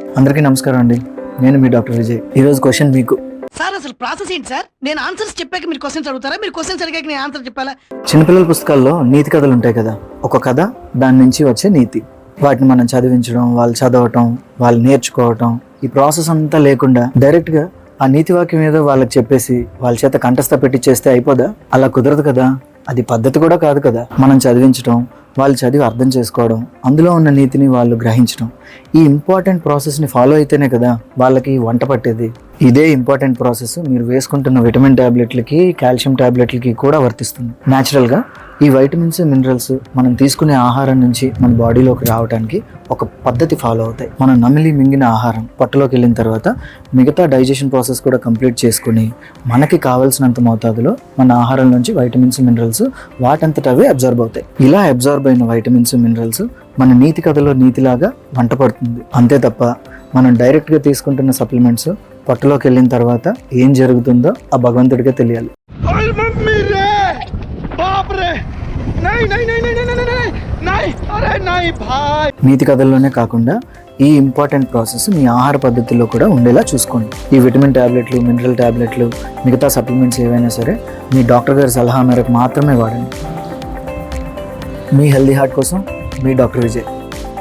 అందరికీ నమస్కారం అండి. నేను మీ డాక్టర్ విజయ్. ఈరోజు క్వశ్చన్ మీకు. సార్ అసలు ప్రాసెస్ ఏంటి సార్? నేను ఆన్సర్స్ చెప్పాక మీరు క్వశ్చన్స్ అడుగుతారా? మీరు క్వశ్చన్స్ అడిగాక నేను ఆన్సర్ చెప్పాలా? చిన్నపిల్లల పుస్తకాల్లో నీతి కథలు ఉంటాయి కదా. ఒక కథ దాని నుంచి వచ్చే నీతి. వాటిని మనం చదివించడం వాళ్ళు చదవటం వాళ్ళు నేర్చుకోవటం ఈ ప్రాసెస్ అంతా లేకుండా డైరెక్ట్గా ఆ నీతి వాక్యం ఏదో వాళ్ళకి చెప్పేసి వాళ్ళ చేత కంఠస్థ పెట్టి చేస్తే అయిపోదా? అలా కుదరదు కదా. అది పద్ధతి కూడా కాదు కదా. మనం చదివించడం వాళ్ళు చదివి అర్థం చేసుకోవడం అందులో ఉన్న నీతిని వాళ్ళు గ్రహించడం. ఈ ఇంపార్టెంట్ ప్రాసెస్ని ఫాలో అయితేనే కదా వాళ్ళకి వంట పట్టేది. ఇదే ఇంపార్టెంట్ ప్రాసెస్ మీరు వేసుకుంటున్న విటమిన్ టాబ్లెట్లకి కాల్షియం టాబ్లెట్లకి కూడా వర్తిస్తుంది. న్యాచురల్గా ఈ వైటమిన్స్ మినరల్స్ మనం తీసుకునే ఆహారం నుంచి మన బాడీలోకి రావడానికి ఒక పద్ధతి ఫాలో అవుతాయి. మనం నమిలి మింగిన ఆహారం పొట్టలోకి వెళ్ళిన తర్వాత మిగతా డైజెషన్ ప్రాసెస్ కూడా కంప్లీట్ చేసుకుని మనకి కావాల్సినంత మోతాదులో మన ఆహారం నుంచి వైటమిన్స్ మినరల్స్ వాటంతట అవే అబ్జర్బ్ అవుతాయి. ఇలా అబ్జర్వ్ అయిన వైటమిన్స్ మినరల్స్ మన నీతి కథలో నీతిలాగా వంట పడుతుంది. అంతే తప్ప మనం డైరెక్ట్గా తీసుకుంటున్న సప్లిమెంట్స్ పొట్టలోకి వెళ్ళిన తర్వాత ఏం జరుగుతుందో ఆ భగవంతుడికే తెలియాలి. నీతి కథల్లోనే కాకుండా ఈ ఇంపార్టెంట్ ప్రాసెస్ మీ ఆహార పద్ధతిలో కూడా ఉండేలా చూసుకోండి. ఈ విటమిన్ టాబ్లెట్లు మినరల్ టాబ్లెట్లు మిగతా సప్లిమెంట్స్ ఏవైనా సరే మీ డాక్టర్ గారి సలహా మేరకు మాత్రమే వాడండి. మీ హెల్దీ హార్ట్ కోసం మీ డాక్టర్ విజయ్.